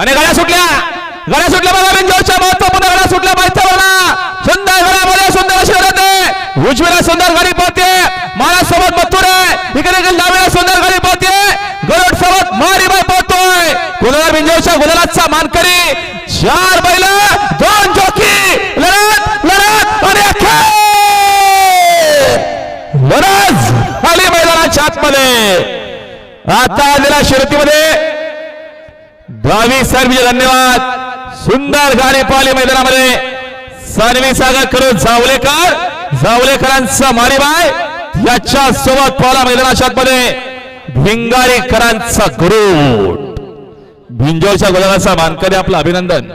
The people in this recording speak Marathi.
अरे गाड्या सुटल्या. गाड्या सुटल्या बघा बिंजोरच्या महत्त्वपूर्ण गाड्या सुटल्या माहिती बघा. सुंदर गाड्यामध्ये सुंदर अशी लढत आहे. उजवीला सुंदर गाडी पाहते महाराज सोबत बघतो रे इकडे डावीला सुंदर गाडी पाहते गरुड सोबत मारीबाई पाहतोय गुलाला बिंजोरच्या गुलालाचा मानकरी. चार बैल दोन जोकी. लढत लढत आणि अखेर. लढत. खाली मैदानाच्या आतमध्ये. आता आलेल्या शर्यतीमध्ये भावी सर्वीचे धन्यवाद. सुंदर गाडी पाहिली मैदानामध्ये. सानवी सागर करून जावलेकर जावलेकरांचा मारीबाय. याच्या सोबत पाला मैदानाच्या आतमध्ये भिंगारीकरांचा गुरु भिंजोरच्या गुलाबाचा मानकरी आपलं अभिनंदन.